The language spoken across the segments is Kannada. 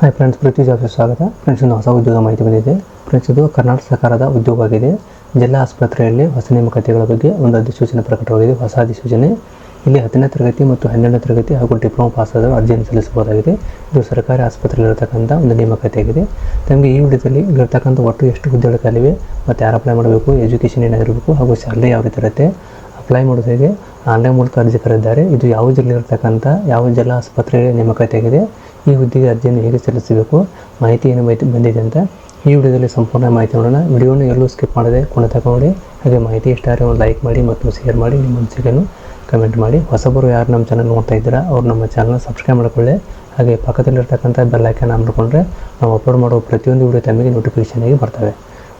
ಹಾಯ್ ಫ್ರೆಂಡ್ಸ್ ಪ್ರೀತಿ ಜಾಬ್ಗೆ ಸ್ವಾಗತ ಫ್ರೆಂಡ್ಸ್ ಒಂದು ಹೊಸ ಉದ್ಯೋಗ ಮಾಹಿತಿ ಬಂದಿದೆ. ಫ್ರೆಂಡ್ಸ್ ಇದು ಕರ್ನಾಟಕ ಸರ್ಕಾರದ ಉದ್ಯೋಗವಾಗಿದೆ ಜಿಲ್ಲಾ ಆಸ್ಪತ್ರೆಯಲ್ಲಿ ಹೊಸ ನೇಮಕಾತಿಗಳ ಬಗ್ಗೆ ಒಂದು ಅಧಿಸೂಚನೆ ಪ್ರಕಟವಾಗಿದೆ. ಹೊಸ ಅಧಿಸೂಚನೆ. ಇಲ್ಲಿ ಹತ್ತನೇ ತರಗತಿ ಮತ್ತು ಹನ್ನೆರಡನೇ ತರಗತಿ ಹಾಗೂ ಡಿಪ್ಲೊಮಾ ಪಾಸ್ ಆದರೂ ಅರ್ಜಿಯನ್ನು ಸಲ್ಲಿಸಬಹುದಾಗಿದೆ. ಇದು ಸರ್ಕಾರಿ ಆಸ್ಪತ್ರೆಯಲ್ಲಿರತಕ್ಕಂಥ ಒಂದು ನೇಮಕಾತಿಯಾಗಿದೆ. ತಮಗೆ ಈ ವಿಡಿಯೋದಲ್ಲಿ ಇರತಕ್ಕಂಥ ಒಟ್ಟು ಎಷ್ಟು ಹುದ್ದೆಗಳು ಖಾಲಿವೆ ಮತ್ತು ಯಾರು ಅಪ್ಲೈ ಮಾಡಬೇಕು ಎಜುಕೇಷನ್ ಏನಾಗಿರಬೇಕು ಹಾಗೂ ಸ್ಯಾಲ್ರಿ ಯಾವ ರೀತಿ ಇರುತ್ತೆ ಅಪ್ಲೈ ಮಾಡೋದು ಹೇಗೆ ಆನ್ಲೈನ್ ಮೂಲಕ ಅರ್ಜಿ ಕರೆದಿದ್ದಾರೆ. ಇದು ಯಾವ ಜಿಲ್ಲೆಯಲ್ಲಿರ್ತಕ್ಕಂಥ ಯಾವ ಜಿಲ್ಲಾ ಆಸ್ಪತ್ರೆಗೆ ನೇಮಕಾತಿಯಾಗಿದೆ, ಈ ಹುದ್ದೆಗೆ ಅರ್ಜಿಯನ್ನು ಹೇಗೆ ಸಲ್ಲಿಸಬೇಕು, ಮಾಹಿತಿ ಏನು ಬಂದಿದೆ ಅಂತ ಈ ವಿಡಿಯೋದಲ್ಲಿ ಸಂಪೂರ್ಣ ಮಾಹಿತಿ ನೋಡೋಣ. ವಿಡಿಯೋನ ಎಲ್ಲೂ ಸ್ಕಿಪ್ ಮಾಡದೆ ಕೊನೆ ತಗೊಂಡು ಹಾಗೆ ಮಾಹಿತಿ ಇಷ್ಟ ಆದರೆ ಒಂದು ಲೈಕ್ ಮಾಡಿ ಮತ್ತು ಶೇರ್ ಮಾಡಿ. ನಿಮ್ಮ ಅನಿಸಿಕೆಯನ್ನು ಕಮೆಂಟ್ ಮಾಡಿ. ಹೊಸಬರು ಯಾರು ನಮ್ಮ ಚಾನಲ್ ನೋಡ್ತಾ ಇದ್ದೀರಾ, ಅವ್ರು ನಮ್ಮ ಚಾನಲ್ನ ಸಬ್ಸ್ಕ್ರೈಬ್ ಮಾಡಿಕೊಳ್ಳಿ. ಹಾಗೆ ಪಕ್ಕದಲ್ಲಿರ್ತಕ್ಕಂಥ ಬೆಲ್ ಐಕಾನ್ ಆನ್ ಮಾಡಿಕೊಂಡ್ರೆ ನಾವು ಅಪ್ಲೋಡ್ ಮಾಡುವ ಪ್ರತಿಯೊಂದು ವಿಡಿಯೋ ತಮಗೆ ನೋಟಿಫಿಕೇಶನ್ ಆಗಿ ಬರ್ತವೆ.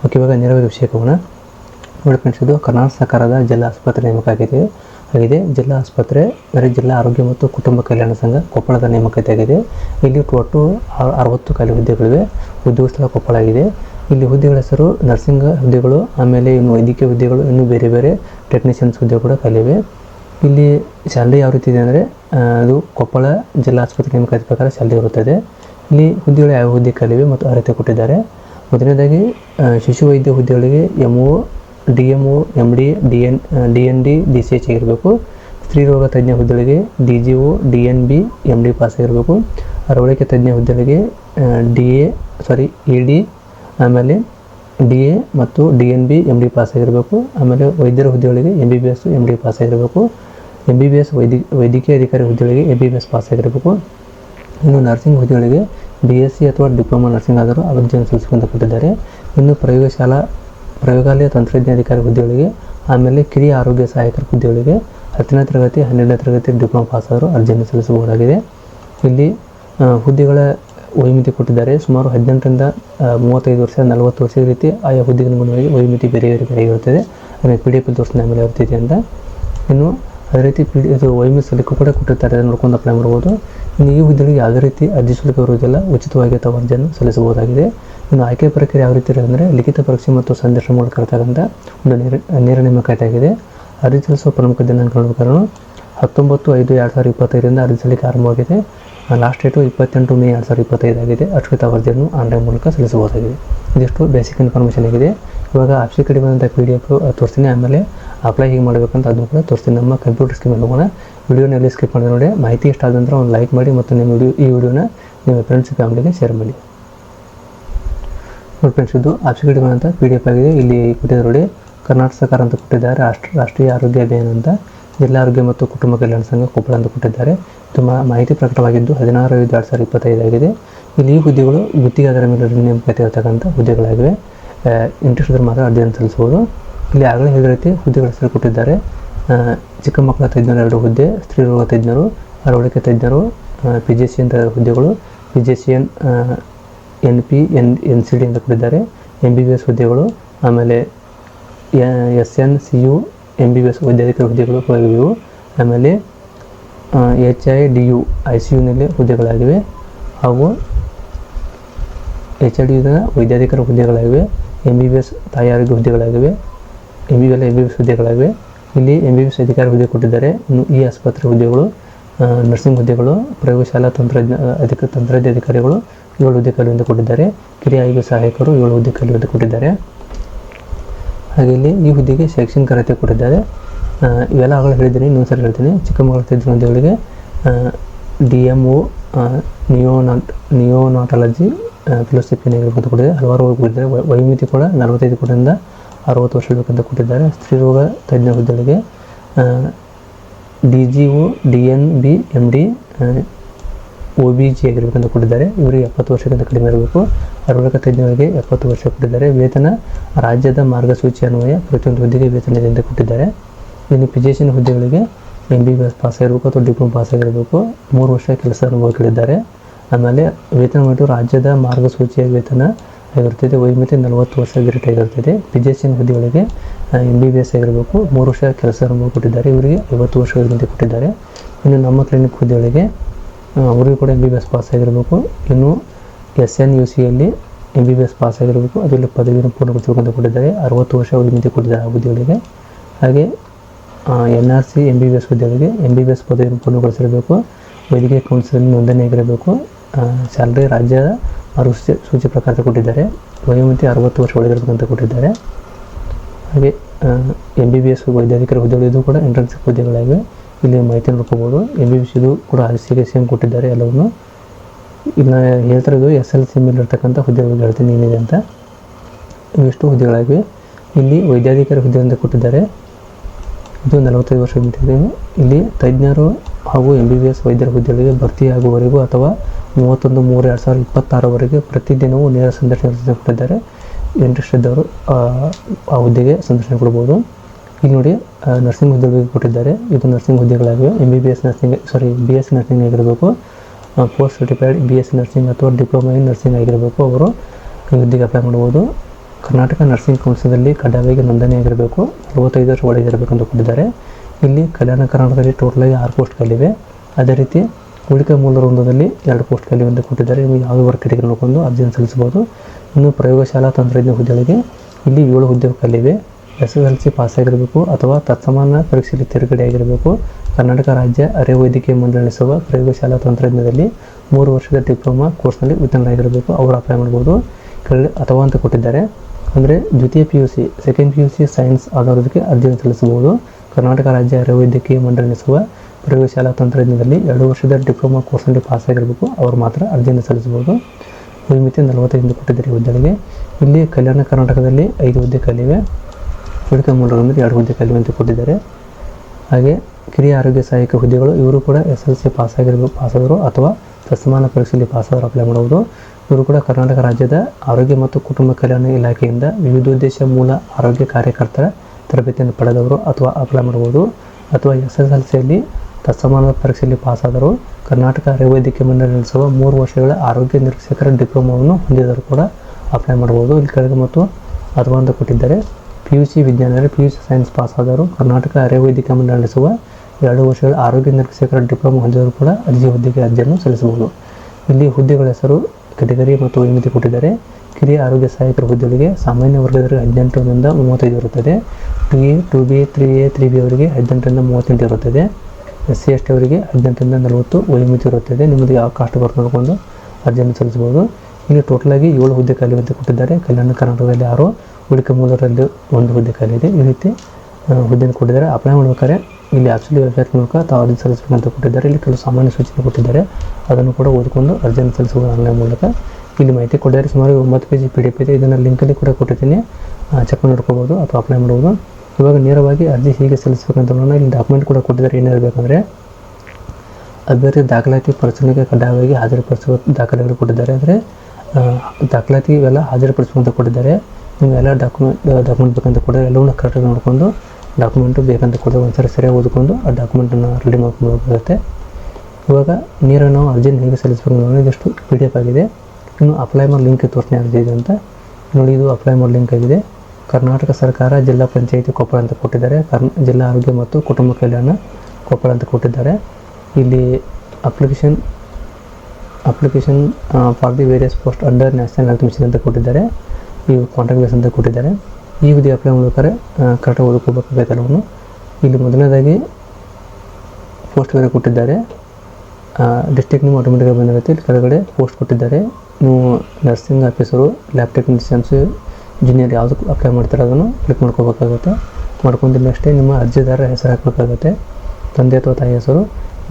ಓಕೆ ಇವಾಗ ನೇರವಾಗಿ ವಿಷಯಕ್ಕೆ ಹೋಗೋಣ ನೋಡಿ ಫ್ರೆಂಡ್ಸ್ ಇದು ಕರ್ನಾಟಕ ಸರ್ಕಾರದ ಜಿಲ್ಲಾ ಆಸ್ಪತ್ರೆ ನೇಮಕಾಗಿದೆ ಆಗಿದೆ. ಜಿಲ್ಲಾ ಆಸ್ಪತ್ರೆ ಅಂದರೆ ಜಿಲ್ಲಾ ಆರೋಗ್ಯ ಮತ್ತು ಕುಟುಂಬ ಕಲ್ಯಾಣ ಸಂಘ ಕೊಪ್ಪಳದ ನೇಮಕಾತಿ ಆಗಿದೆ ಇಲ್ಲಿ ಒಟ್ಟು ಅರವತ್ತು ಖಾಲಿ ಹುದ್ದೆಗಳಿವೆ. ಉದ್ಯೋಗ ಸ್ಥಳ ಕೊಪ್ಪಳ ಆಗಿದೆ. ಇಲ್ಲಿ ಹುದ್ದೆಗಳ ಹೆಸರು ನರ್ಸಿಂಗ್ ಹುದ್ದೆಗಳು, ಆಮೇಲೆ ಇನ್ನು ವೈದ್ಯಕೀಯ ಹುದ್ದೆಗಳು, ಇನ್ನು ಬೇರೆ ಬೇರೆ ಟೆಕ್ನಿಷಿಯನ್ಸ್ ಹುದ್ದೆ ಕೂಡ ಖಾಲಿವೆ ಇಲ್ಲಿ ಸ್ಯಾಲ್ರಿ ಯಾವ ರೀತಿ ಇದೆ ಅಂದರೆ ಅದು ಕೊಪ್ಪಳ ಜಿಲ್ಲಾ ಆಸ್ಪತ್ರೆ ನೇಮಕಾತಿ ಪ್ರಕಾರ ಸ್ಯಾಲ್ರಿ ಇರುತ್ತದೆ ಇಲ್ಲಿ ಹುದ್ದೆಗಳು ಯಾವ ಹುದ್ದೆ ಖಾಲಿವೆ ಮತ್ತು ಅರ್ಹತೆ ಕೊಟ್ಟಿದ್ದಾರೆ. ಮೊದಲನೇದಾಗಿ ಶಿಶು ವೈದ್ಯ ಹುದ್ದೆಗಳಿಗೆ M O D M O M D D N D N D D C H ಆಗಿರಬೇಕು. ಸ್ತ್ರೀರೋಗ ತಜ್ಞ ಹುದ್ದೆಗಳಿಗೆ D G O, D N B M D pass ಆಗಿರಬೇಕು. ಅರವಳಿಕೆ ತಜ್ಞ ಹುದ್ದೆಗಳಿಗೆ D A sorry E D, ಆಮೇಲೆ ಡಿ ಎ ಮತ್ತು D N B M D pass ಆಗಿರಬೇಕು. ಆಮೇಲೆ ವೈದ್ಯರ ಹುದ್ದೆಗಳಿಗೆ M B B S M D pass ಆಗಿರಬೇಕು. ಎಂ ಬಿ ಬಿ ಎಸ್ ವೈದ್ಯ, ವೈದ್ಯಕೀಯ ಅಧಿಕಾರಿ ಹುದ್ದೆಗಳಿಗೆ M B B S pass ಆಗಿರಬೇಕು. ಇನ್ನು ನರ್ಸಿಂಗ್ ಹುದ್ದೆಗಳಿಗೆ ಬಿ ಎಸ್ ಸಿ ಅಥವಾ ಡಿಪ್ಲೊಮಾ ನರ್ಸಿಂಗ್ ಆದರೂ ಅರ್ಜಿಯನ್ನು ಸಲ್ಲಿಸಿಕೊಂಡು ಕೊಟ್ಟಿದ್ದಾರೆ. ಇನ್ನು ಪ್ರಯೋಗಶಾಲಾ ಪ್ರಯೋಗಾಲಯ ತಂತ್ರಜ್ಞಾಧಿಕಾರಿ ಹುದ್ದೆಗಳಿಗೆ, ಆಮೇಲೆ ಕಿರಿಯ ಆರೋಗ್ಯ ಸಹಾಯಕರ ಹುದ್ದೆಗಳಿಗೆ ಹತ್ತನೇ ತರಗತಿ, ಹನ್ನೆರಡನೇ ತರಗತಿ ಡಿಪ್ಲೊಮಾ ಅವರು ಅರ್ಜಿಯನ್ನು ಸಲ್ಲಿಸಬಹುದಾಗಿದೆ. ಇಲ್ಲಿ ಹುದ್ದೆಗಳ ವಯೋಮಿತಿ ಕೊಟ್ಟಿದ್ದಾರೆ. ಸುಮಾರು ಹದಿನೆಂಟರಿಂದ ಮೂವತ್ತೈದು ವರ್ಷ, ನಲವತ್ತು ವರ್ಷದ ರೀತಿ ಆಯಾ ಹುದ್ದೆಗೆ ವಯೋಮಿತಿ ಬೇರೆ ಬೇರೆ ಬೇರೆ ಇರುತ್ತದೆ. ಅಂದರೆ ಪಿ ಡಿ ಎಫ್ ತೋರಿಸಿದ ಮೇಲೆ ಇರ್ತಿದೆ ಅಂತ. ಇನ್ನು ಅದೇ ರೀತಿ ಪಿ ಡಿ ಇದು ವೈಮಿ ಸಲಿಕೆ ಕೂಡ ಕೊಟ್ಟಿರ್ತಾರೆ, ಅದನ್ನು ನೋಡ್ಕೊಂಡು ಅಪ್ಲೈ ಮಾಡ್ಬೋದು. ಇನ್ನು ಈ ಯಾವುದೇ ರೀತಿ ಅರ್ಜಿ ಶುಲ್ಕ ಇರುವುದಿಲ್ಲ ಉಚಿತವಾಗಿ ಅಥವಾ ಅರ್ಜಿಯನ್ನು ಸಲ್ಲಿಸಬಹುದಾಗಿದೆ. ಇನ್ನು ಆಯ್ಕೆ ಪ್ರಕ್ರಿಯೆ ಯಾವ ರೀತಿ ಇರೋದಂದರೆ, ಲಿಖಿತ ಪರೀಕ್ಷೆ ಮತ್ತು ಸಂದರ್ಶನ ಮೂಲಕ ಇರ್ತಕ್ಕಂಥ ಒಂದು ನೇರ ನೇರ ನೇಮಕಾತಿ ಆಗಿದೆ ಅರ್ಜಿ ಸಲ್ಲಿಸುವ ಪ್ರಮುಖ ದಿನಾಂಕ ನೋಡಬೇಕಾದ್ರೆ ಹತ್ತೊಂಬತ್ತು ಐದು ಎರಡು ಸಾವಿರದ ಇಪ್ಪತ್ತೈದರಿಂದ ಅರ್ಜಿ ಸಲ್ಲಿಕೆ ಆರಂಭವಾಗಿದೆ. ಲಾಸ್ಟ್ ಡೇಟು ಇಪ್ಪತ್ತೆಂಟು ಮೇ ಎರಡು ಸಾವಿರದ ಇಪ್ಪತ್ತೈದಾಗಿದೆ. ಆಗಿದೆ ವರದಿಯನ್ನು ಆನ್ಲೈನ್ ಮೂಲಕ ಸಲ್ಲಿಸಬಹುದಾಗಿದೆ. ಇದಿಷ್ಟು ಬೇಸಿಕ್ ಇನ್ಫಾರ್ಮೇಷನ್ ಆಗಿದೆ. ಇವಾಗ ಆಪ್ಷನ್ ಕಡೆ ಬಂದಂಥ ಪಿ ಡಿ ಎಫ್ ತೋರಿಸ್ತೀನಿ. ಆಮೇಲೆ ಅಪ್ಲೈ ಹೇಗೆ ಮಾಡಬೇಕಂತ ಅದನ್ನು ಕೂಡ ತೋರಿಸ್ತೀನಿ. ನಮ್ಮ ಕಂಪ್ಯೂಟರ್ ಸ್ಕೀಮ್ ನೋಡೋಣ. ವಿಡಿಯೋನ ಎಲ್ಲಿ ಸ್ಕಿಪ್ ಮಾಡಿದ ನೋಡಿ, ಮಾಹಿತಿ ಇಷ್ಟ ಆದ ನಂತರ ಒಂದು ಲೈಕ್ ಮಾಡಿ ಮತ್ತು ನಿಮ್ಮ ವಿಡಿಯೋ, ಈ ವಿಡಿಯೋನ ನಿಮ್ಮ ಫ್ರೆಂಡ್ಸ್ ಫ್ಯಾಮಿಲಿಗೆ ಶೇರ್ ಮಾಡಿ. ನೋಡಿ ಫ್ರೆಂಡ್ಸ್ ಇದು ಆಪ್ಷನ್ ಕಡೆ ಬಂದಂಥ ಪಿ ಡಿ ಎಫ್ ಆಗಿದೆ. ಇಲ್ಲಿ ಕೊಟ್ಟಿದ್ದಾರೆ ನೋಡಿ, ಕರ್ನಾಟಕ ಸರ್ಕಾರ ಅಂತ ಕೊಟ್ಟಿದ್ದಾರೆ. ರಾಷ್ಟ್ರ, ರಾಷ್ಟ್ರೀಯ ಆರೋಗ್ಯ ಅಭಿಯಾನ ಅಂತ. ಜಿಲ್ಲಾ ಆರೋಗ್ಯ ಮತ್ತು ಕುಟುಂಬ ಕಲ್ಯಾಣ ಸಂಘ ಕೊಪ್ಪಳ ಅಂತ ಕೊಟ್ಟಿದ್ದಾರೆ. ಇದು ಮಾಹಿತಿ ಪ್ರಕಟವಾಗಿದ್ದು ಹದಿನಾರು ಐದು ಎರಡು ಸಾವಿರದ ಇಪ್ಪತ್ತೈದಾಗಿದೆ. ಇಲ್ಲಿ ಈ ಹುದ್ದೆಗಳು ಗುತ್ತಿಗೆದಾರ ಮೇಲೆ ನೇಮಕಾತಿ ಇರತಕ್ಕಂಥ ಹುದ್ದೆಗಳಾಗಿವೆ. ಇಂಟ್ರೆಸ್ಟ್ ಇದ್ರೆ ಮಾತ್ರ ಅರ್ಜಿಯನ್ನು ಸಲ್ಲಿಸಬಹುದು. ಇಲ್ಲಿ ಆಗಲೇ ಹೇಳಿದ ರೀತಿ ಹುದ್ದೆಗಳ ಹೆಸರು ಕೊಟ್ಟಿದ್ದಾರೆ ಚಿಕ್ಕ ಮಕ್ಕಳ ತಜ್ಞರು ಎರಡು ಹುದ್ದೆ, ಸ್ತ್ರೀರೋಗ ತಜ್ಞರು, ಅರವಳಿಕೆ ತಜ್ಞರು ಪಿ ಜೆ ಸಿ ಅಂತ ಹುದ್ದೆಗಳು P J C N N P N N C D ಅಂತ ಕೊಟ್ಟಿದ್ದಾರೆ. ಎಂ ಬಿ ಬಿ ಎಸ್ ಹುದ್ದೆಗಳು, ಆಮೇಲೆ S N C U M B B S ವೈದ್ಯಕೀಯ ಹುದ್ದೆಗಳು ಇವು ಆಮೇಲೆ H I D U I C ಯುನಲ್ಲಿ ಹುದ್ದೆಗಳಾಗಿವೆ. ಹಾಗೂ ಎಚ್ ಐ ಡಿ ಯುನ ವೈದ್ಯಾಧಿಕಾರ ಹುದ್ದೆಗಳಾಗಿವೆ. ಎಂ ಬಿ ಬಿ ಎಸ್ ತಾಯಿ ಹುದ್ದೆಗಳಾಗಿವೆ. M B B L M B B S ಹುದ್ದೆಗಳಾಗಿವೆ. ಇಲ್ಲಿ ಎಂ ಬಿ ಬಿ ಎಸ್ ಅಧಿಕಾರಿ ಹುದ್ದೆ ಕೊಟ್ಟಿದ್ದಾರೆ. ಇನ್ನು ಈ ಆಸ್ಪತ್ರೆ ಹುದ್ದೆಗಳು ನರ್ಸಿಂಗ್ ಹುದ್ದೆಗಳು, ಪ್ರಯೋಗಶಾಲಾ ತಂತ್ರಜ್ಞ, ಅಧಿಕ ತಂತ್ರಜ್ಞ ಅಧಿಕಾರಿಗಳು ಏಳು ಹುದ್ದೆ ಖಾಲಿಯಿಂದ ಕೊಟ್ಟಿದ್ದಾರೆ. ಕಿರಿಯ ಆಯ್ಕೆ ಸಹಾಯಕರು ಏಳು ಹುದ್ದೆ ಖಾಲಿಯಿಂದ ಕೊಟ್ಟಿದ್ದಾರೆ. ಹಾಗೆ ಇಲ್ಲಿ ಈ ಹುದ್ದೆಗೆ ಶೈಕ್ಷಣಿಕ ಅರ್ಹತೆ ಕೊಟ್ಟಿದ್ದಾರೆ. ಇವೆಲ್ಲ ಆಗಲು ಹೇಳಿದ್ದೀನಿ, ಇನ್ನೊಂದು ಸರಿ ಹೇಳ್ತೀನಿ. ಚಿಕ್ಕಮಗಳೂರು ಹುದ್ದೆಗಳಿಗೆ ಡಿ ಎಂ ಒ ನಿಯೋನಾಟ್ ನಿಯೋನಾಟಾಲಜಿ ಫಿಲೋಸಫಿ ಅಂತ ಕೊಟ್ಟಿದೆ ಹಲವಾರು ಕೊಟ್ಟಿದ್ದಾರೆ. ವಯೋಮಿತಿ ಕೂಡ ನಲವತ್ತೈದು ಕೋಟಿಯಿಂದ ಅರವತ್ತು ವರ್ಷ ಬೇಕಂತ ಕೊಟ್ಟಿದ್ದಾರೆ. ಸ್ತ್ರೀರೋಗ ತಜ್ಞ ಹುದ್ದೆಗಳಿಗೆ D G O, D N B M D O B G ಆಗಿರ್ಬೇಕಂತ ಕೊಟ್ಟಿದ್ದಾರೆ. ಇವರಿಗೆ ಎಪ್ಪತ್ತು ವರ್ಷಕ್ಕಿಂತ ಕಡಿಮೆ ಇರಬೇಕು. ಅರವಳಿಕ ತಜ್ಞರಿಗೆ ಎಪ್ಪತ್ತು ವರ್ಷ ಕೊಟ್ಟಿದ್ದಾರೆ. ವೇತನ ರಾಜ್ಯದ ಮಾರ್ಗಸೂಚಿ ಅನ್ವಯ ಪ್ರತಿಯೊಂದು ಹುದ್ದೆಗೆ ವೇತನ ಅಂತ ಕೊಟ್ಟಿದ್ದಾರೆ. ಇನ್ನು ಪಿಜೇಷನ್ ಹುದ್ದೆಗಳಿಗೆ M B B S pass ಆಗಿರಬೇಕು ಅಥವಾ ಡಿಪ್ಲೊಮಾ ಪಾಸ್ ಆಗಿರಬೇಕು. ಮೂರು ವರ್ಷ ಕೆಲಸ ಅನುಭವ ಕೇಳಿದ್ದಾರೆ ಆಮೇಲೆ ವೇತನ ಮತ್ತು ರಾಜ್ಯದ ಮಾರ್ಗಸೂಚಿಯ ವೇತನ ಆಗಿರ್ತದೆ ವೈಮಿತಿ ನಲವತ್ತು ವರ್ಷ ಗಿರಿಟ್ ಆಗಿರ್ತದೆ ಪಿಜೇಷನ್ ಹುದ್ದೆಗಳಿಗೆ ಎಂ ಬಿ ಬಿ ಎಸ್ ಆಗಿರಬೇಕು. ಮೂರು ವರ್ಷ ಕೆಲಸ ಅನುಭವ ಕೊಟ್ಟಿದ್ದಾರೆ. ಇವರಿಗೆ ಐವತ್ತು ವರ್ಷ ಕೊಟ್ಟಿದ್ದಾರೆ. ಇನ್ನು ನಮ್ಮ ಕ್ಲಿನಿಕ್ ಹುದ್ದೆಗಳಿಗೆ ಅವರಿಗೂ ಕೂಡ M B B S pass ಆಗಿರಬೇಕು. ಇನ್ನು ಎಸ್ ಎನ್ ಯು ಸಿಯಲ್ಲಿ M B B S pass ಆಗಿರಬೇಕು. ಅದರಲ್ಲಿ ಪದವಿಯನ್ನು ಪೂರ್ಣಗೊಳಿಸಬೇಕಂತ ಕೊಟ್ಟಿದ್ದಾರೆ. ಅರವತ್ತು ವರ್ಷ ಮಿತಿ ಕೊಟ್ಟಿದ್ದಾರೆ ಆ ಹುದ್ದೆಗಳಿಗೆ. ಹಾಗೆ N R C M B B S ಹುದ್ದೆಗಳಿಗೆ ಎಂ ಬಿ ಬಿ ಎಸ್ ಪದವಿಯನ್ನು ಪೂರ್ಣಗೊಳಿಸಿರಬೇಕು. ವೈದ್ಯಕೀಯ ಕೌನ್ಸಿಲ್ ನೋಂದಣಿ ಆಗಿರಬೇಕು. ಸ್ಯಾಲ್ರಿ ರಾಜ್ಯದ ಮಾರ್ಗಸೂಚಿ ಸೂಚಿ ಪ್ರಕಾರ ಕೊಟ್ಟಿದ್ದಾರೆ. ವಯೋಮಿತಿ ಅರವತ್ತು ವರ್ಷ ಒಳಗಿರಬೇಕಂತ ಕೊಟ್ಟಿದ್ದಾರೆ. ಹಾಗೆ ಎಂ ಬಿ ಬಿ ಎಸ್ ವೈದ್ಯಾಧಿಕಾರಿ ಹುದ್ದೆಗಳು ಇದು ಕೂಡ ಎಂಟ್ರೆನ್ಸ್ ಹುದ್ದೆಗಳಾಗಿವೆ. ಇಲ್ಲಿ ಮಾಹಿತಿ ನೋಡ್ಕೋಬೋದು ಎಂ ಬಿ ಬಿ ಸಿದು ಕೂಡ ಆರ್ ಸಿಗೆ ಸೇಮ್ ಕೊಟ್ಟಿದ್ದಾರೆ ಎಲ್ಲವನ್ನು. ಇಲ್ಲಿ ನಾನು ಹೇಳ್ತಾ ಇರೋದು ಎಸ್ ಎಲ್ ಸಿ ಮೇಲೆ ಇರ್ತಕ್ಕಂಥ ಹುದ್ದೆಗಳ ಬಗ್ಗೆ ಹೇಳ್ತೀನಿ ಏನಿದೆ ಅಂತ. ಇವೆಷ್ಟು ಹುದ್ದೆಗಳಾಗಿವೆ ಇಲ್ಲಿ ವೈದ್ಯಾಧಿಕಾರಿ ಹುದ್ದೆ ಕೊಟ್ಟಿದ್ದಾರೆ. ಇದು ನಲವತ್ತೈದು ವರ್ಷ ಬಿಟ್ಟಿದೆ ಇಲ್ಲಿ ತಜ್ಞರು ಹಾಗೂ ಎಂ ಬಿ ಬಿ ಎಸ್ ವೈದ್ಯರ ಹುದ್ದೆಗಳಿಗೆ ಭರ್ತಿಯಾಗುವವರೆಗೂ ಅಥವಾ ಮೂವತ್ತೊಂದು, ಮೂರು, ಎರಡು ಸಾವಿರದ ಇಪ್ಪತ್ತಾರವರೆಗೆ ಪ್ರತಿದಿನವೂ ನೇರ ಸಂದರ್ಶನ ಕೊಟ್ಟಿದ್ದಾರೆ. ಇಂಟ್ರೆಸ್ಟ್ ಇದ್ದವರು ಆ ಹುದ್ದೆಗೆ ಸಂದರ್ಶನ ಕೊಡ್ಬೋದು. ಇಲ್ಲಿ ನೋಡಿ ನರ್ಸಿಂಗ್ ಹುದ್ದೆ ಬಗ್ಗೆ ಕೊಟ್ಟಿದ್ದಾರೆ. ಇದು nursing ಹುದ್ದೆಗಳಾಗಿವೆ. M B B S nursing sorry B S nursing ಆಗಿರಬೇಕು. Post certified B S nursing ಅಥವಾ ಡಿಪ್ಲೊಮಾ ಇನ್ ನರ್ಸಿಂಗ್ ಆಗಿರಬೇಕು. ಅವರು ಈ ಹುದ್ದೆಗೆ ಅಪ್ಲೈ ಮಾಡ್ಬೋದು ಕರ್ನಾಟಕ ನರ್ಸಿಂಗ್ ಕೌನ್ಸಿಲಲ್ಲಿ ಕಡ್ಡಾಯವಾಗಿ ನೋಂದಣಿ ಆಗಿರಬೇಕು. ನಲವತ್ತೈದು ವರ್ಷ ಒಳಗಿರಬೇಕು ಅಂತ ಕೊಟ್ಟಿದ್ದಾರೆ. ಇಲ್ಲಿ ಕಲ್ಯಾಣ ಕರ್ನಾಟಕದಲ್ಲಿ ಟೋಟಲಾಗಿ ಆರು ಪೋಸ್ಟ್ಗಳಿವೆ ಅದೇ ರೀತಿ ಉಳಿಕೆ ಮೂಲ ವೃಂದದಲ್ಲಿ ಎರಡು ಪೋಸ್ಟ್ಗಳಿವೆ ಅಂತ ಕೊಟ್ಟಿದ್ದಾರೆ. ನಿಮಗೆ ಯಾವ ವರ್ಕ್ ಕೆಟಗರಿ ನೋಡಿಕೊಂಡು ಅರ್ಜಿಯನ್ನು ಸಲ್ಲಿಸಬಹುದು. ಇನ್ನು ಪ್ರಯೋಗಶಾಲಾ ತಂತ್ರಜ್ಞ ಹುದ್ದೆಗಳಿಗೆ ಇಲ್ಲಿ ಏಳು ಹುದ್ದೆ ಎಸ್ ಎಸ್ ಎಲ್ ಸಿ ಪಾಸಾಗಿರಬೇಕು ಅಥವಾ ತತ್ಸಮಾನ ಪರೀಕ್ಷೆಯಲ್ಲಿ ತೇರ್ಗಡೆ ಆಗಿರಬೇಕು ಕರ್ನಾಟಕ ರಾಜ್ಯ ಅರೆ ವೈದ್ಯಕೀಯ ಮಂಡಳಿ ನಡೆಸುವ ಪ್ರಯೋಗಶಾಲಾ ತಂತ್ರಜ್ಞದಲ್ಲಿ ಮೂರು ವರ್ಷದ ಡಿಪ್ಲೊಮಾ ಕೋರ್ಸ್ನಲ್ಲಿ ಉತ್ತೀರ್ಣರಾಗಿರಬೇಕು. ಅವರು ಅಪ್ಲೈ ಮಾಡ್ಬೋದು. ಕೆಳಗೆ ಅಥವಾ ಅಂತ ಕೊಟ್ಟಿದ್ದಾರೆ. ಅಂದರೆ ದ್ವಿತೀಯ P U C second P U C science ಆಧಾರದಕ್ಕೆ ಅರ್ಜಿಯನ್ನು ಸಲ್ಲಿಸಬಹುದು. ಕರ್ನಾಟಕ ರಾಜ್ಯ ಅರೆ ವೈದ್ಯಕೀಯ ಮಂಡಳಿ ನಡೆಸುವ ಪ್ರಯೋಗಶಾಲಾ ತಂತ್ರಜ್ಞದಲ್ಲಿ ಎರಡು ವರ್ಷದ ಡಿಪ್ಲೊಮಾ ಕೋರ್ಸ್ನಲ್ಲಿ ಪಾಸಾಗಿರಬೇಕು. ಅವರು ಮಾತ್ರ ಅರ್ಜಿಯನ್ನು ಸಲ್ಲಿಸಬಹುದು. ವಯೋಮಿತಿ ನಲವತ್ತೈದು ಕೊಟ್ಟಿದ್ದಾರೆ ಹುದ್ದೆಗಳಿಗೆ ಇಲ್ಲಿ ಕಲ್ಯಾಣ ಕರ್ನಾಟಕದಲ್ಲಿ ಐದು ಹುದ್ದೆ ಖಾಲಿವೆ ಮೂಲಗಳ ಮೇಲೆ ಎರಡು ಗಂಟೆ ಕಲಿಯುವಂತೆ ಕೊಟ್ಟಿದ್ದಾರೆ. ಹಾಗೆ ಕಿರಿಯ ಆರೋಗ್ಯ ಸಹಾಯಕ ಹುದ್ದೆಗಳು, ಇವರು ಕೂಡ ಎಸ್ ಎಲ್ ಸಿ ಪಾಸ್ ಪಾಸಾದರು ಅಥವಾ ಸಸ್ಮಾನ ಪರೀಕ್ಷೆಯಲ್ಲಿ ಪಾಸಾದರು ಅಪ್ಲೈ ಮಾಡಬಹುದು. ಇವರು ಕೂಡ ಕರ್ನಾಟಕ ರಾಜ್ಯದ ಆರೋಗ್ಯ ಮತ್ತು ಕುಟುಂಬ ಕಲ್ಯಾಣ ಇಲಾಖೆಯಿಂದ ವಿವಿಧ ಉದ್ದೇಶ ಮೂಲ ಆರೋಗ್ಯ ಕಾರ್ಯಕರ್ತರ ತರಬೇತಿಯನ್ನು ಪಡೆದವರು ಅಥವಾ ಅಪ್ಲೈ ಮಾಡಬಹುದು. ಅಥವಾ ಎಸ್ ಎಸ್ ಎಲ್ ಸಿಯಲ್ಲಿ ತತ್ಸಮಾನ ಪರೀಕ್ಷೆಯಲ್ಲಿ ಪಾಸಾದರು. ಕರ್ನಾಟಕ ಆಯುರ್ವೇದಿಕ ಮಂಡಳಿ ನಡೆಸುವ ಮೂರು ವರ್ಷಗಳ ಆರೋಗ್ಯ ನಿರೀಕ್ಷಕರ ಡಿಪ್ಲೊಮಾವನ್ನು ಹೊಂದಿದವರು ಕೂಡ ಅಪ್ಲೈ ಮಾಡಬಹುದು. ಇಲ್ಲಿ ಕೆಳಗೆ ಮತ್ತು ಅಂತ ಕೊಟ್ಟಿದ್ದಾರೆ. ಪಿ ಯು ಸಿ ವಿಜ್ಞಾನದಲ್ಲಿ P U C science pass ಆದವರು, ಕರ್ನಾಟಕ ಆಯುರ್ವೇದಿಕ ಮಂಡಳಿ ನಡೆಸುವ ಎರಡು ವರ್ಷಗಳ ಆರೋಗ್ಯ ನಿರೀಕ್ಷಕರ ಡಿಪ್ಲೊಮಾ ಹೊಂದಿದವರು ಕೂಡ ಅರ್ಜಿ ಹುದ್ದೆಗೆ ಅರ್ಜಿಯನ್ನು ಸಲ್ಲಿಸಬಹುದು. ಇಲ್ಲಿ ಹುದ್ದೆಗಳ ಹೆಸರು ಕೆಟಗರಿ ಮತ್ತು ವೈಮಿತಿ ಕೊಟ್ಟಿದ್ದಾರೆ. ಕಿರಿಯ ಆರೋಗ್ಯ ಸಹಾಯಕರ ಹುದ್ದೆಗಳಿಗೆ ಸಾಮಾನ್ಯ ವರ್ಗದವರಿಗೆ ಹದಿನೆಂಟರಿಂದ ಮೂವತ್ತೈದು ಇರುತ್ತದೆ. Two A, two B three A, three B ಅವರಿಗೆ ಹದಿನೆಂಟರಿಂದ ಮೂವತ್ತೆಂಟು ಇರುತ್ತದೆ. ಎಸ್ ಸಿ ಎಸ್ ಟಿ ಅವರಿಗೆ ಹದಿನೆಂಟರಿಂದ ನಲವತ್ತು ವಯೋಮಿತಿ ಇರುತ್ತದೆ. ನಿಮ್ಮದು ಯಾವ ಕಾಸ್ಟ್ ಬರುತ್ತೆ ನೋಡಿಕೊಂಡು ಅರ್ಜಿಯನ್ನು ಸಲ್ಲಿಸಬಹುದು. ಇಲ್ಲಿ ಟೋಟಲಾಗಿ ಏಳು ಹುದ್ದೆ ಖಾಲಿ ಅಂತ ಕೊಟ್ಟಿದ್ದಾರೆ. ಕಲ್ಯಾಣ ಕರ್ನಾಟಕದಲ್ಲಿ ಆರು ಉಳಿಕೆ ಮೂಲರಲ್ಲಿ ಒಂದು ಹುದ್ದೆ ಖಾಲಿ ಇದೆ ಈ ರೀತಿ ಹುದ್ದೆಯನ್ನು ಕೊಟ್ಟಿದ್ದಾರೆ. ಅಪ್ಲೈ ಮಾಡ್ಬೇಕಾದ್ರೆ ಇಲ್ಲಿ ಆ್ಯಕ್ಚುಲಿ ವೆಬ್ಸೈಟ್ ಮೂಲಕ ತಾವು ಅರ್ಜಿ ಸಲ್ಲಿಸಬೇಕಂತ ಕೊಟ್ಟಿದ್ದಾರೆ. ಇಲ್ಲಿ ಕೆಲವು ಸಾಮಾನ್ಯ ಸೂಚನೆ ಕೊಟ್ಟಿದ್ದಾರೆ. ಅದನ್ನು ಕೂಡ ಓದಿಕೊಂಡು ಅರ್ಜಿಯನ್ನು ಸಲ್ಲಿಸಬಹುದು ಆನ್ಲೈನ್ ಮೂಲಕ ಇಲ್ಲಿ ಮಾಹಿತಿ ಕೊಟ್ಟಿದ್ದಾರೆ. ಸುಮಾರು ಒಂಬತ್ತು ಪೇಜ್ ಪಿ ಡಿ ಎಫ್ ಇದೆ. ಇದನ್ನು ಲಿಂಕಲ್ಲಿ ಕೂಡ ಕೊಟ್ಟಿದ್ದೀನಿ. ಚೆಕ್ ನೋಡ್ಕೋಬೋದು ಅಥವಾ ಅಪ್ಲೈ ಮಾಡ್ಬೋದು. ಇವಾಗ ನೇರವಾಗಿ ಅರ್ಜಿ ಹೇಗೆ ಸಲ್ಲಿಸಬೇಕಂತ ನೋಡೋಣ. ಇಲ್ಲಿ ಡಾಕ್ಯುಮೆಂಟ್ ಕೂಡ ಕೊಟ್ಟಿದ್ದಾರೆ. ಏನಿರಬೇಕಂದ್ರೆ ಅಭ್ಯರ್ಥಿ ದಾಖಲಾತಿ ಪರಿಶೀಲನೆಗೆ ಕಡ್ಡಾಯವಾಗಿ ಹಾಜರುಪಡಿಸುವ ದಾಖಲೆಗಳು ಕೊಟ್ಟಿದ್ದಾರೆ. ಅಂದರೆ ದಾಖಲಾತಿ ಇವೆಲ್ಲ ಹಾಜರುಪಡಿಸುವಂತ ಕೊಟ್ಟಿದ್ದಾರೆ. ನೀವೆಲ್ಲ ಡಾಕ್ಯುಮೆಂಟ್ ಡಾಕ್ಯುಮೆಂಟ್ ಬೇಕಂತ ಕೊಟ್ಟರೆ ಎಲ್ಲವನ್ನೂ ಕರೆಕ್ಟಾಗಿ ನೋಡಿಕೊಂಡು ಡಾಕ್ಯುಮೆಂಟು ಬೇಕಂತ ಕೊಟ್ಟರೆ ಒಂದ್ಸರಿ ಸರಿಯಾಗಿ ಓದ್ಕೊಂಡು ಆ ಡಾಕ್ಯುಮೆಂಟನ್ನು ರೆಡಿ ಮಾಡ್ಕೊಬೇಕಾಗುತ್ತೆ ಇವಾಗ ನೀರನ್ನು ನಾವು ಅರ್ಜಿನ ಹೇಗೆ ಸಲ್ಲಿಸ್ಬೇಕು ನೋಡಿ ಇದಷ್ಟು ಪಿ ಡಿ ಎಫ್ ಆಗಿದೆ. ಇನ್ನು ಅಪ್ಲೈ ಮಾಡೋ ಲಿಂಕ್ ತೋರಿಸಿ ಅರ್ಜಿ ಇದೆ ಅಂತ. ನೋಡಿ, ಇದು ಅಪ್ಲೈ ಮಾಡೋ ಲಿಂಕ್ ಆಗಿದೆ. ಕರ್ನಾಟಕ ಸರ್ಕಾರ ಜಿಲ್ಲಾ ಪಂಚಾಯಿತಿ ಕೊಪ್ಪಳ ಅಂತ ಕೊಟ್ಟಿದ್ದಾರೆ. ಕರ್, ಜಿಲ್ಲಾ ಆರೋಗ್ಯ ಮತ್ತು ಕುಟುಂಬ ಕಲ್ಯಾಣ ಕೊಪ್ಪಳ ಅಂತ ಕೊಟ್ಟಿದ್ದಾರೆ. ಇಲ್ಲಿ application application for the various post under national health mission ಅಂತ ಕೊಟ್ಟಿದ್ದಾರೆ. ಈ ಕಾಂಟ್ಯಾಕ್ಟ್ ಬೇಸ್ ಅಂತ ಕೊಟ್ಟಿದ್ದಾರೆ. ಈ ವಿಧಿ ಅಪ್ಲೈ ಮಾಡ್ಬೇಕಾದ್ರೆ ಕರೆಕ್ಟಾಗಿ ಓದ್ಕೋಬೇಕಾಗುತ್ತೆ ಇಲ್ಲಿ ಮೊದಲನೇದಾಗಿ ಪೋಸ್ಟ್ ಬೇರೆ ಕೊಟ್ಟಿದ್ದಾರೆ. ಡಿಸ್ಟ್ರಿಕ್ಟ್ ನಿಮ್ಮ ಆಟೋಮೆಟಿಕಾಗಿ ಬಂದಿರುತ್ತೆ ಇಲ್ಲಿ ಕೆಳಗಡೆ ಪೋಸ್ಟ್ ಕೊಟ್ಟಿದ್ದಾರೆ. ನೀವು nursing officer lab technicians engineer ಯಾವುದಕ್ಕೆ ಅಪ್ಲೈ ಮಾಡ್ತಾರೆ ಅದನ್ನು ಕ್ಲಿಕ್ ಮಾಡ್ಕೋಬೇಕಾಗುತ್ತೆ ಮಾಡ್ಕೊಂಡು ಅಷ್ಟೇ ನಿಮ್ಮ ಅರ್ಜಿದಾರ ಹೆಸರು ಹಾಕಬೇಕಾಗುತ್ತೆ. ತಂದೆ ಅಥವಾ ತಾಯಿ ಹೆಸರು.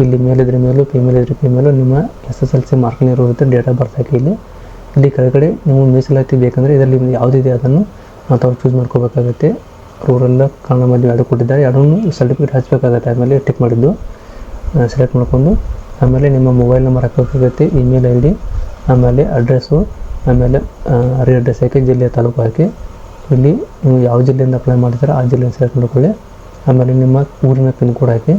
ಇಲ್ಲಿ ಮೇಲಿದ್ರೆ ಮೇಲು ಫಿಮೇಲ್ ಇದ್ರೆ ಫಿಮೇಲು ನಿಮ್ಮ ಎಸ್ ಎಸ್ ಎಲ್ ಸಿ ಮಾರ್ಕ್ನೇ ಇರುತ್ತೆ ಡೇಟ್ ಆಫ್ ಬರ್ತ್ ಹಾಕಿ ಇಲ್ಲಿ. ಇಲ್ಲಿ ಕೆಳಗಡೆ ನೀವು ಮೀಸಲಾತಿ ಬೇಕಂದರೆ ಇದರಲ್ಲಿ ಯಾವುದು ಯಾವುದಿದೆ ಅದನ್ನು ತಾವು ಚೂಸ್ ಮಾಡ್ಕೋಬೇಕಾಗುತ್ತೆ. ರೂರಲ್ಲ ಕನ್ನಡ ಮಾಧ್ಯಮ ಎರಡು ಕೊಟ್ಟಿದ್ದಾರೆ ಎರಡನ್ನು ಸರ್ಟಿಫಿಕೇಟ್ ಹಚ್ಚಬೇಕಾಗತ್ತೆ ಆಮೇಲೆ ಟಿಕ್ ಮಾಡಿದ್ದು ಸೆಲೆಕ್ಟ್ ಮಾಡ್ಕೊಂಡು, ಆಮೇಲೆ ನಿಮ್ಮ ಮೊಬೈಲ್ ನಂಬರ್ ಹಾಕಬೇಕಾಗುತ್ತೆ ಇಮೇಲ್ ಐ ಡಿ ಆಮೇಲೆ ಅಡ್ರೆಸ್ಸು ಆಮೇಲೆ ರೀ ಅಡ್ರೆಸ್ ಹಾಕಿ, ಜಿಲ್ಲೆಯ ತಾಲೂಕು ಹಾಕಿ. ಇಲ್ಲಿ ನೀವು ಯಾವ ಜಿಲ್ಲೆಯಿಂದ ಅಪ್ಲೈ ಮಾಡ್ತೀರಾ ಆ ಜಿಲ್ಲೆಯನ್ನು ಸೆಲೆಕ್ಟ್ ಮಾಡ್ಕೊಳ್ಳಿ. ಆಮೇಲೆ ನಿಮ್ಮ ಊರಿನ ಪಿನ್ ಕೋಡ್ ಹಾಕಿ.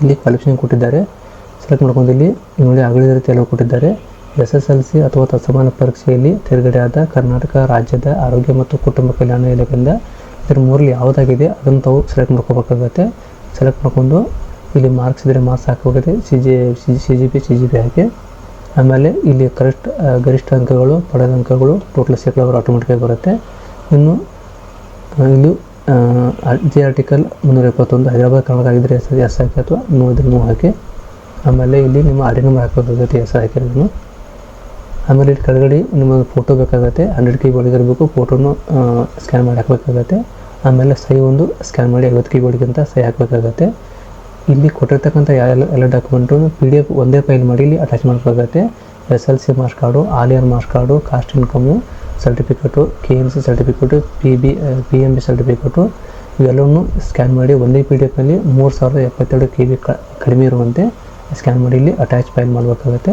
ಇಲ್ಲಿ ಕ್ವಾಲಿಫಿಕೇಷನ್ ಕೊಟ್ಟಿದ್ದಾರೆ. ಸೆಲೆಕ್ಟ್ ಮಾಡ್ಕೊಂಡು ಇಲ್ಲಿ ನೋಡಿ ಅಗಲಿದ ರೀತಿ ಎಲ್ಲ ಕೊಟ್ಟಿದ್ದಾರೆ. ಎಸ್ ಎಸ್ ಎಲ್ ಸಿ ಅಥವಾ ತತ್ಸಮಾನ ಪರೀಕ್ಷೆಯಲ್ಲಿ ತೇರ್ಗಡೆಯಾದ ಕರ್ನಾಟಕ ರಾಜ್ಯದ ಆರೋಗ್ಯ ಮತ್ತು ಕುಟುಂಬ ಕಲ್ಯಾಣ ಇಲಾಖೆಯಿಂದ ಇದ್ರ ಮೂರಲ್ಲಿ ಯಾವುದಾಗಿದೆ? ಅದನ್ನು ತಾವು ಸೆಲೆಕ್ಟ್ ಮಾಡ್ಕೋಬೇಕಾಗುತ್ತೆ. ಸೆಲೆಕ್ಟ್ ಮಾಡ್ಕೊಂಡು ಇಲ್ಲಿ ಮಾರ್ಕ್ಸ್ ಇದ್ದರೆ marks ಹಾಕೋಗುತ್ತೆ C G C G P C G P ಹಾಕಿ. ಆಮೇಲೆ ಇಲ್ಲಿ ಕರೆಕ್ಟ್ ಗರಿಷ್ಠ ಅಂಕಗಳು, ಪಡೆದ ಅಂಕಗಳು ಟೋಟಲ್ ಶೇಕಡಾವಾರು ಆಟೋಮೆಟಿಕಾಗಿ ಬರುತ್ತೆ. ಇನ್ನು ಇದು ಜಿ ಆರ್ಟಿಕಲ್ ಮುನ್ನೂರ ಇಪ್ಪತ್ತೊಂದು ಹೈದರಾಬಾದ್, ಕರ್ನಾಟಕ ಆಗಿದ್ದರೆ ಎಸ್ ಎಸ್ ಹಾಕಿ ಅಥವಾ ನೂರಿದ್ರೆ ನೂ ಹಾಕಿ. ಆಮೇಲೆ ಇಲ್ಲಿ ನಿಮ್ಮ ಆರ್ ಡಿ ನಂಬರ್ ಎಸ್ ಹಾಕಿ ಹಾಕಿರೋದನ್ನು ಆಮೇಲೆ ಇಲ್ಲಿ ಕೆಳಗಡೆ ನಿಮಗೆ ಫೋಟೋ ಬೇಕಾಗುತ್ತೆ ಹಂಡ್ರೆಡ್ ಕೀ ಬೋರ್ಡಿಗಿರಬೇಕು ಫೋಟೋನು ಸ್ಕ್ಯಾನ್ ಮಾಡಿ ಹಾಕಬೇಕಾಗತ್ತೆ. ಆಮೇಲೆ ಸಹಿ ಒಂದು ಸ್ಕ್ಯಾನ್ ಮಾಡಿ ಐವತ್ತು ಕೀ ಬೋರ್ಡ್ಗಿಂತ ಸಹಿ ಹಾಕಬೇಕಾಗತ್ತೆ. ಇಲ್ಲಿ ಕೊಟ್ಟಿರ್ತಕ್ಕಂಥ ಎಲ್ಲ ಎಲ್ಲ ಡಾಕ್ಯುಮೆಂಟು ಪಿ ಡಿ ಎಫ್ ಒಂದೇ ಫೈಲ್ ಮಾಡಿ ಇಲ್ಲಿ ಅಟ್ಯಾಚ್ ಮಾಡಬೇಕಾಗತ್ತೆ. S L C marks card all year marks card caste income certificate K M C certificate P B P M B certificate ಇವೆಲ್ಲವನ್ನು ಸ್ಕ್ಯಾನ್ ಮಾಡಿ ಒಂದೇ ಪಿ ಡಿ ಎಫ್ನಲ್ಲಿ ಮೂರು ಸಾವಿರದ ಎಪ್ಪತ್ತೆರಡು ಕೆ ಬಿ ಕಡಿಮೆ ಇರುವಂತೆ ಸ್ಕ್ಯಾನ್ ಮಾಡಿ ಇಲ್ಲಿ ಅಟ್ಯಾಚ್ ಫೈಲ್ ಮಾಡಬೇಕಾಗುತ್ತೆ.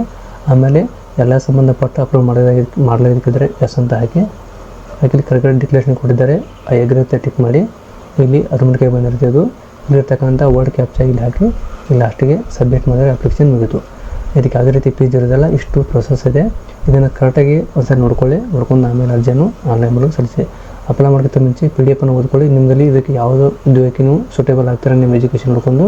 ಆಮೇಲೆ ಎಲ್ಲ ಸಂಬಂಧಪಟ್ಟ ಅಪ್ರೂವ್ ಮಾಡಿದಾಗ ಮಾಡಲಾಗಿದ್ದರೆ ಎಸ್ ಅಂತ ಹಾಕಿ. ಹಾಗೆ ಇಲ್ಲಿ ಕರೆಕ್ಟ್ ಡಿಕ್ಲೇಷನ್ ಕೊಟ್ಟಿದ್ದಾರೆ. ಆ ಅಂತ ಟಿಕ್ ಮಾಡಿ. ಇಲ್ಲಿ ಅರುಮಡಿಕೆ ಬಂದಿರುತ್ತೆ ಅದು. ಇಲ್ಲಿರ್ತಕ್ಕಂಥ ವರ್ಡ್ ಕ್ಯಾಪ್ಚರ್ ಇಲ್ಲಿ ಹಾಕಿ. ಲಾಸ್ಟಿಗೆ ಸಬ್ಮಿಟ್ ಮಾಡಿದರೆ ಅಪ್ಲಿಕೇಶನ್ ಮುಗಿತು. ಇದಕ್ಕೆ ಯಾವುದೇ ರೀತಿ ಫೀಸ್ ಇರೋದಿಲ್ಲ. ಇಷ್ಟು ಪ್ರೊಸೆಸ್ ಇದೆ. ಇದನ್ನು ಕರೆಕ್ಟಾಗಿ ಒಂದ್ಸರಿ ನೋಡ್ಕೊಳ್ಳಿ. ನೋಡ್ಕೊಂಡು ಆಮೇಲೆ ಅರ್ಜಿಯನ್ನು ಆನ್ಲೈನ್ ಮೂಲಕ ಸಲ್ಲಿಸಿ. ಅಪ್ಲೈ ಮಾಡೋಕ್ಕಿಂತ ಮುಂಚೆ ಪಿ ಡಿ ಎಫನ್ನು ಓದ್ಕೊಳ್ಳಿ. ನಿಮ್ಮಲ್ಲಿ ಇದಕ್ಕೆ ಯಾವುದೋ ಉದ್ಯೋಗಕ್ಕೆ ನೀವು ಸೂಟೇಬಲ್ ಆಗ್ತಾರೆ ನಿಮ್ಮ ಎಜುಕೇಷನ್ ನೋಡಿಕೊಂಡು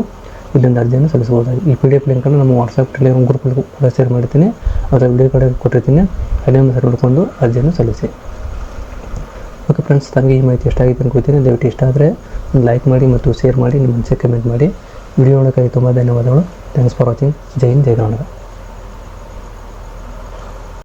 ಇಲ್ಲಿಂದ ಅರ್ಜಿಯನ್ನು ಸಲ್ಲಿಸಬಹುದು ಈ ಪಿ ಡಿ ಎಫ್ ಲಿಂಕನ್ನು ನಮ್ಮ ವಾಟ್ಸಪ್ ಟೆಲಿಗ್ರಾಮ್ ಗ್ರೂಪಲ್ಲಿ ಕೂಡ ಶೇರ್ ಮಾಡ್ತೀನಿ. ಅದರ ವಿಡಿಯೋ ಕಡೆ ಕೊಟ್ಟಿರ್ತೀನಿ. ಅಲ್ಲಿ ಒಂದು ಸರಿ ನೋಡಿಕೊಂಡು ಅರ್ಜಿಯನ್ನು ಸಲ್ಲಿಸಿ. ಓಕೆ ಫ್ರೆಂಡ್ಸ್ ತಮಗೆ ಈ ಮಾಹಿತಿ ಇಷ್ಟ ಆಗಿತ್ತು ಅನ್ಕೋತೀನಿ ದಯವಿಟ್ಟು ಇಷ್ಟ ಆದರೆ ಒಂದು ಲೈಕ್ ಮಾಡಿ ಮತ್ತು ಶೇರ್ ಮಾಡಿ, ನಿಮ್ಮ ಮನಸ್ಸಿಗೆ ಕಮೆಂಟ್ ಮಾಡಿ. ವಿಡಿಯೋ ನೋಡೋಕ್ಕಾಗಿ ತುಂಬ ಧನ್ಯವಾದಗಳು. Thanks for watching Jai Hind, Jai Karnataka.